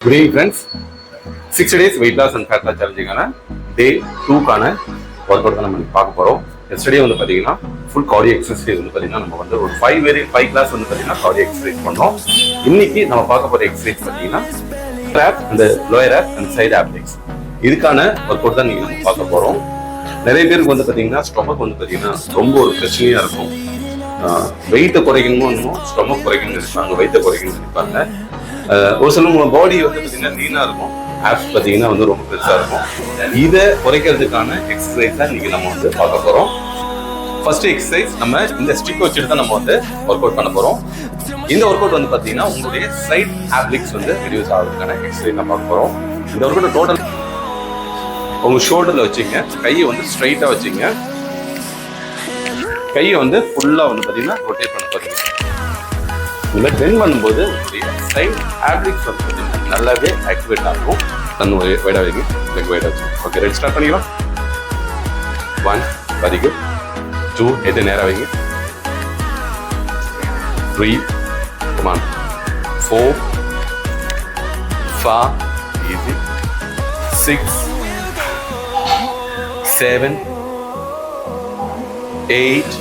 Good evening friends six days weight loss and fat loss சேலஞ்சுக்கான day டூக்கான work out தான் நம்ம பார்க்க போகிறோம் எஸ்டர்டே வந்து பார்த்தீங்கன்னா ஃபுல் கார்டியோ எக்ஸசைஸ் வந்து பார்த்தீங்கன்னா நம்ம வந்து ஒரு ஃபைவ் வேரி ஃபைவ் கிளாஸ் வந்து பார்த்தீங்கன்னா கார்டியோ எக்ஸசைஸ் பண்ணோம். இன்னைக்கு நம்ம பார்க்க போகிற எக்ஸசைஸ் பார்த்தீங்கன்னா ட்ராப் அந்த லோயர் ஆப் அண்ட் சைடு ஆப்டிக்ஸ் இதுக்கான ஒர்க் அவுட் தான் நீங்கள் நம்ம பார்க்க போகிறோம் நிறைய பேருக்கு வந்து பார்த்தீங்கன்னா ஸ்டொமக் வந்து பார்த்தீங்கன்னா ரொம்ப ஒரு பிரச்சனையாக இருக்கும். வெயிட்டை குறைக்கணுமோ ஸ்டொமக் குறைக்கணும்னு நினைப்பாங்க வெயிட்டை குறைக்கணும்னு நினைப்பாங்க. ஒரு சில பாடி வந்து பார்த்தீங்கன்னா லீனாக இருக்கும். ஆப்ஸ் பார்த்தீங்கன்னா வந்து ரொம்ப பெருசாக இருக்கும். இதை குறைக்கிறதுக்கான எக்ஸசைஸ் தான் இன்றைக்கி நம்ம வந்து பார்க்க போகிறோம் ஃபர்ஸ்ட் எக்ஸசைஸ் நம்ம இந்த ஸ்டிக் வச்சுட்டு தான் நம்ம வந்து ஒர்க் அவுட் பண்ண போகிறோம் இந்த ஒர்க் அவுட் வந்து பார்த்தீங்கன்னா உங்களுடைய சைட் ஆப்ளிக்ஸ் வந்து ரெடியூஸ் ஆகிறதுக்கான எக்ஸசைஸ் நம்ம பார்க்க போகிறோம் இந்த ஒர்க் அவுட் டோட்டல் உங்கள் ஷோல்டரில் வச்சுங்க கையை வந்து ஸ்ட்ரைட்டாக வச்சுங்க கையை வந்து ஃபுல்லாக வந்து பார்த்தீங்கன்னா ரொட்டேட் பண்ண பார்த்தீங்கன்னா இதில் பென் பண்ணும்போது உங்களுடைய சைட் ஆப்ளிக்ஸ் வந்து பார்த்தீங்கன்னா நல்லாவே ஆக்டிவேட் ஆகும். தன் வைடா வைங்க. லெக் வைடா வச்சு. ஓகே ரெடி ஸ்டார்ட் பண்ணிக்கலாம். ஒன் வெரி குட் டூ எது நேராக வைங்க. Three come on four five easy six seven eight,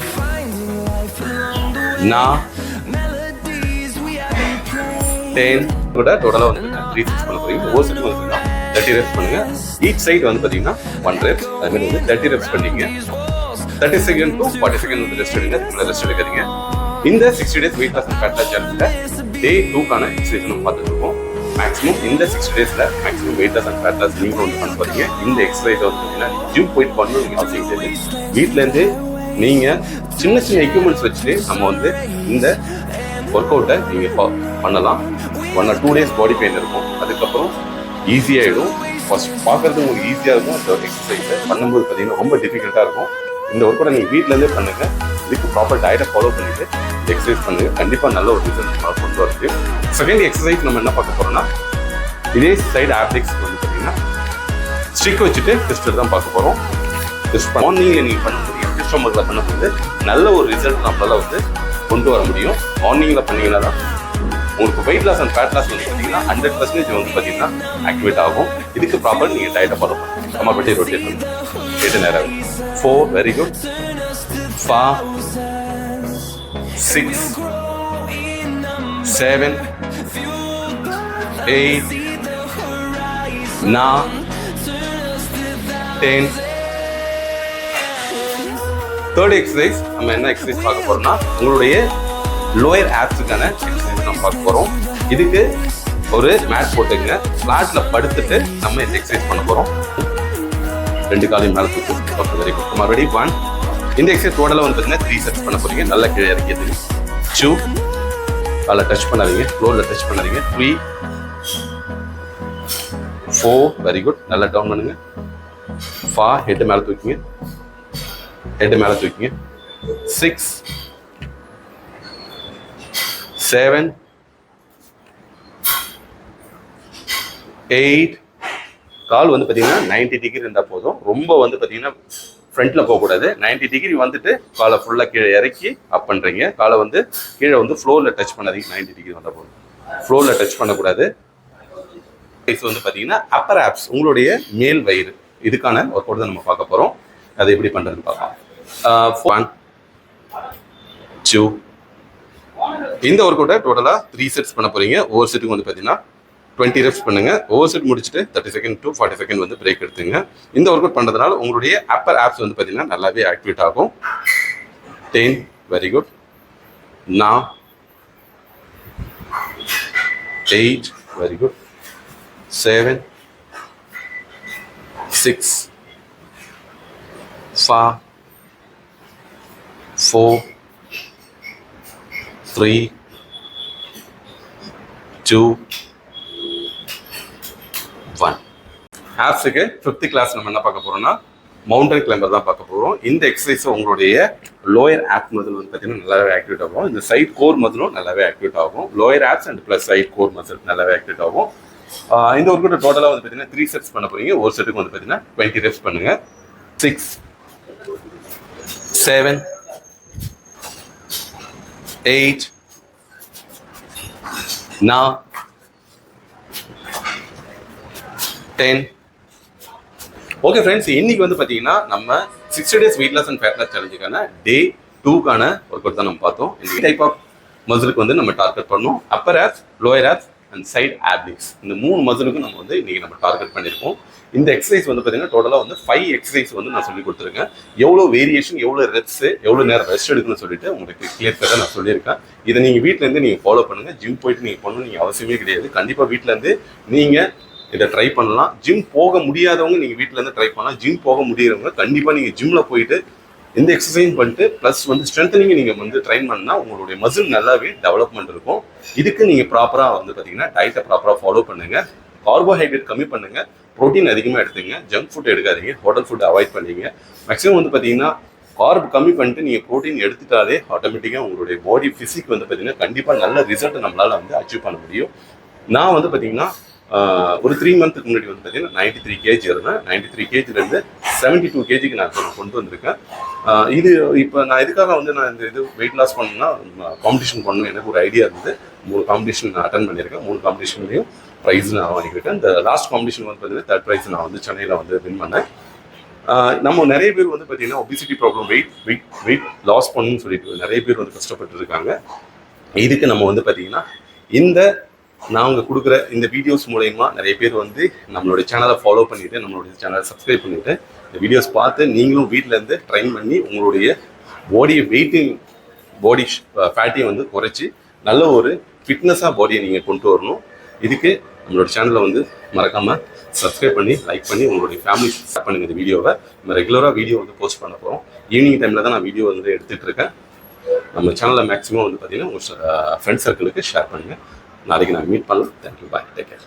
nine, ten. கூட டோட்டலாக வந்து த்ரீ சிக்ஸ் பண்ண போறீங்க. ஒவ்வொரு சைடு வந்து தேர்ட்டி ரெப்ஸ் பண்ணுங்க. ஈச் சைடு வந்து பார்த்தீங்கன்னா ஒன் ரெப்ஸ் அதுமாதிரி வந்து தேர்ட்டி ரெப்ஸ் பண்ணீங்க thirty second to forty second வந்து ரெஸ்ட் எடுங்க. அதுக்குள்ள ரெஸ்ட் எடுக்காதீங்க. இந்த sixty days weight loss fat loss day டூக்கான exercise நம்ம பார்த்துட்டு இருக்கோம். மேக்ஸிமம் இந்த சிக்ஸ் டேஸில் maximum weight loss and fat loss நீங்களும் வந்து பண்ண போகிறீங்க இந்த எக்ஸசைஸ் வந்து பார்த்தீங்கன்னா ஜிம் போயிட்டு பண்ணணும் நீங்க அவசியம் கிடையாது. நீங்கள் சின்ன சின்ன எக்யூப்மெண்ட்ஸ் வச்சுட்டு நம்ம வந்து இந்த ஒர்க் அவுட்டை நீங்கள் பண்ணலாம். One or two days body pain இருக்கும். அதுக்கப்புறம் ஈஸியாகிடும் ஃபஸ்ட் பார்க்கறதுக்கு உங்களுக்கு ஈஸியாக இருக்கும். அந்த எக்ஸசைஸை பண்ணும்போது பார்த்தீங்கன்னா ரொம்ப டிஃபிகல்ட்டாக இருக்கும். இந்த ஒர்க் அவுட்டை நீங்கள் வீட்டிலேருந்தே பண்ணுங்கள் இதுக்கு ப்ராப்பர் டயட்டை ஃபாலோ பண்ணிட்டு எக்ஸசைஸ் பண்ணுங்கள் கண்டிப்பாக நல்ல ஒரு ரிசல்ட் கொண்டு வருது. செகண்ட் எக்ஸசைஸ் நம்ம என்ன பார்க்க போகிறோம்னா இதே சைடு ஆப்டிக்ஸ் வந்து பார்த்தீங்கன்னா ஸ்டிக் வச்சுட்டு டெஸ்ட் தான் பார்க்க போகிறோம் டெஸ்ட் மார்னிங்கில் நீங்கள் பண்ணுங்கள் கஸ்டமர்களை பண்ண வந்து பண்ணும்போது நல்ல ஒரு ரிசல்ட் நம்மளால் வந்து கொண்டு வர முடியும். மார்னிங்கில் பண்ணீங்கன்னா தான் உங்களுக்கு weight loss and fat loss வந்து பார்த்தீங்கன்னா ஹண்ட்ரட் பர்சன்டேஜ் வந்து பார்த்தீங்கன்னா ஆக்டிவேட் ஆகும். இதுக்கு ப்ராப்பர் நீங்கள் டயட்டை ஃபாலோ பண்ணுங்க. நம்ம பற்றி ரொட்டேட் பண்ணுங்க எட்டு நேரம் four very good five six seven eight nine ten third exercise நம்ம என்ன எக்ஸசைஸ் பார்க்க போறோம்னா உங்களுடைய லோயர் ஆப்ஸுக்கான எக்ஸசைஸ் நம்ம பார்க்க போறோம். இதுக்கு ஒரு மேட் போட்டுங்க ஃபிளாட்ல படுத்துட்டு நம்ம இந்த எக்ஸசைஸ் பண்ண போறோம்? ரெண்டு காலையும் மேலே தூக்கி. ஓகே வரைக்கும் மறுபடியும் ஒன் இந்த எக்ஸசைஸ் டோட்டலாக வந்து பார்த்தீங்கன்னா த்ரீ செட்ஸ் பண்ண போறீங்க. நல்லா கீழே இறக்கியது டூ காலை டச் பண்ணாதீங்க. ஃப்ளோரில் டச் பண்ணாதீங்க. த்ரீ ஃபோர் வெரி குட் நல்லா டவுன் பண்ணுங்க. ஃபா ஹெட்டு மேலே தூக்கிங்க. ஹெட் மேலே தூக்கிங்க. சிக்ஸ் செவன் எயிட் கால் வந்து பார்த்தீங்கன்னா 90 டிகிரி இருந்தால் போதும். ரொம்ப வந்து பார்த்தீங்கன்னா ஃப்ரண்ட்டில் போகக்கூடாது. 90 டிகிரி வந்துட்டு காலை ஃபுல்லாக கீழே இறக்கி அப் பண்ணுறீங்க காலை வந்து கீழே வந்து ஃப்ளோரில் டச் பண்ணாதீங்க. 90 டிகிரி வந்தால் போதும். ஃப்ளோரில் டச் பண்ணக்கூடாது. சைஸ் வந்து பார்த்தீங்கன்னா அப்பர் ஆப்ஸ் உங்களுடைய மேல் வயிறு. இதுக்கான ஒர்க் அவுட் தான் நம்ம பார்க்க போகிறோம் அதை எப்படி பண்ணுறதுன்னு பார்க்கலாம். ஒன் டூ இந்த ஒர்க் அவுட்டை டோட்டலாக த்ரீ செட்ஸ் பண்ண போகிறீங்க ஒவ்வொரு செட்டுக்கு வந்து பார்த்தீங்கன்னா டுவெண்ட்டி ரெப்ஸ் பண்ணுங்க. ஓவர் செட் முடிச்சுட்டு thirty second to forty second வந்து பிரேக் எடுத்துங்க. இந்த ஒர்க் அவுட் பண்ணுறதுனால உங்களுடைய அப்பர் ஆப்ஸ் வந்து பார்த்தீங்கன்னா நல்லாவே ஆக்டிவேட் ஆகும். Ten very good nine eight very good seven six five four three two one ஆப்ஸுக்கு fifth class நம்ம என்ன பார்க்க போகிறோம்னா மவுண்டன் கிளைம்பர் தான் பார்க்க போகிறோம் இந்த எக்ஸசைஸ் உங்களுடைய லோயர் ஆப் மசில் வந்து பார்த்தீங்கன்னா நல்லாவே ஆக்டிவேட் ஆகும். இந்த சைட் கோர் மதிலும் நல்லாவே ஆக்டிவேட் ஆகும். Lower abs and plus side core muscle நல்லாவே ஆக்டிவேட் ஆகும். இந்த ஒர்க் அவுட் டோட்டலாக வந்து பார்த்தீங்கன்னா த்ரீ செட்ஸ் பண்ண போகிறீங்க ஒரு செட்டுக்கு வந்து பார்த்தீங்கன்னா டுவெண்ட்டி ரெப்ஸ் பண்ணுங்கள் six seven eight, nine, ten okay friends இன்னைக்கு வந்து பார்த்தீங்கன்னா நம்ம sixty days weight loss and fat loss சேலஞ்சுக்கான day டூக்கான ஒர்க் அவுட் தான் நம்ம பார்த்தோம். இந்த டைப் ஆஃப் மசிலுக்கு வந்து நம்ம டார்கெட் பண்ணோம். Upper abs lower abs and side optics இந்த மூணு மசிலுக்கும் நம்ம வந்து இன்னைக்கு நம்ம டார்கெட் பண்ணியிருக்கோம். இந்த எக்ஸசைஸ் வந்து பார்த்தீங்கன்னா டோட்டலாக வந்து ஃபைவ் எக்ஸசைஸ் வந்து நான் சொல்லி கொடுத்துருக்கேன். எவ்வளோ வேரியேஷன் எவ்வளோ ரெப்ஸ் எவ்வளோ நேரம் ரெஸ்ட் எடுக்கணும்னு சொல்லிட்டு உங்களுக்கு கிளியர் கட்டாக நான் சொல்லியிருக்கேன். இதை நீங்கள் வீட்டிலேருந்து நீங்கள் ஃபாலோ பண்ணுங்கள் ஜிம் போயிட்டு நீங்கள் பண்ணணும் நீங்கள் அவசியமே கிடையாது. கண்டிப்பாக வீட்டிலேருந்து நீங்கள் இதை ட்ரை பண்ணலாம். ஜிம் போக முடியாதவங்க நீங்கள் வீட்டிலேருந்து ட்ரை பண்ணலாம். ஜிம் போக முடியறவங்க கண்டிப்பாக நீங்கள் ஜிம்மில் போயிட்டு இந்த எக்ஸசைஸ் பண்ணிட்டு ப்ளஸ் வந்து ஸ்ட்ரென்த்தனிங் நீங்கள் வந்து ட்ரைன் பண்ணால் உங்களுடைய மசில் நல்லாவே டெவலப்மெண்ட் இருக்கும். இதுக்கு நீங்கள் ப்ராப்பராக வந்து பார்த்தீங்கன்னா டயட்டை ப்ராப்பராக ஃபாலோ பண்ணுங்கள் கார்போஹைட்ரேட் கம்மி பண்ணுங்கள் ப்ரோட்டீன் அதிகமாக எடுத்துங்க. ஜங்க் ஃபுட் எடுக்காதீங்க. ஹோட்டல் ஃபுட் அவாய்ட் பண்ணிங்க. மேக்ஸிமம் வந்து பார்த்தீங்கன்னா கார்ப் கம்மி பண்ணிட்டு நீங்கள் ப்ரோட்டீன் எடுத்துட்டாலே ஆட்டோமேட்டிக்காக உங்களுடைய பாடி ஃபிசிக் வந்து பார்த்தீங்கன்னா கண்டிப்பாக நல்ல ரிசல்ட்டை நம்மளால் வந்து அச்சீவ் பண்ண முடியும். நான் வந்து பார்த்தீங்கன்னா ஒரு த்ரீ மந்த்துக்கு முன்னாடி வந்து பார்த்தீங்கன்னா நைன்டி த்ரீ கேஜி இருந்தேன் நைன்டி த்ரீ கேஜிலேருந்து செவன்ட்டி டூ கேஜிக்கு நான் கொண்டு வந்திருக்கேன். இது இப்போ நான் எதுக்காக வந்து நான் இந்த இது வெயிட் லாஸ் பண்ணணும்னா காம்படிஷன் பண்ணணும் எனக்கு ஒரு ஐடியா இருந்தது. மூணு காம்படிஷன் நான் அட்டன் பண்ணியிருக்கேன். மூணு காம்படிஷன்லையும் ப்ரைஸ் நான் வாங்கிக்கிட்டேன். இந்த லாஸ்ட் காம்படிஷன் வந்து பார்த்தீங்கன்னா தேர்ட் ப்ரைஸ் நான் வந்து சென்னையில் வந்து வின் பண்ணேன். நம்ம நிறைய பேர் வந்து பார்த்தீங்கன்னா obesity problem weight weight weight loss பண்ணணும்னு சொல்லிட்டு நிறைய பேர் வந்து கஷ்டப்பட்டு இருக்காங்க இதுக்கு நம்ம வந்து பார்த்தீங்கன்னா இந்த நான் நாங்கள் கொடுக்குற இந்த வீடியோஸ் மூலயமா நிறைய பேர் வந்து நம்மளுடைய சேனலை ஃபாலோ பண்ணிவிட்டு நம்மளுடைய சேனலை சப்ஸ்கிரைப் பண்ணிவிட்டு இந்த வீடியோஸ் பார்த்து நீங்களும் வீட்டிலேருந்து ட்ரைன் பண்ணி உங்களுடைய பாடியை வெயிட்டிங் பாடி ஃபேட்டையும் வந்து குறைச்சி நல்ல ஒரு ஃபிட்னஸாக பாடியை நீங்கள் கொண்டு வரணும். இதுக்கு நம்மளோட சேனலை வந்து மறக்காமல் சப்ஸ்கிரைப் பண்ணி லைக் பண்ணி உங்களுடைய ஃபேமிலி ஷேர் பண்ணுங்க இந்த வீடியோவை நம்ம ரெகுலராக வீடியோ வந்து போஸ்ட் பண்ண போகிறோம் ஈவினிங் டைமில் தான் நான் வீடியோ வந்து எடுத்துகிட்டு இருக்கேன். நம்ம சேனலில் மேக்ஸிமம் வந்து பார்த்தீங்கன்னா உங்கள் ஃப்ரெண்ட் சர்க்கிளுக்கு ஷேர் பண்ணுங்கள் நாளைக்கு நான் மீட் பண்ணலாம். Thank you bye take care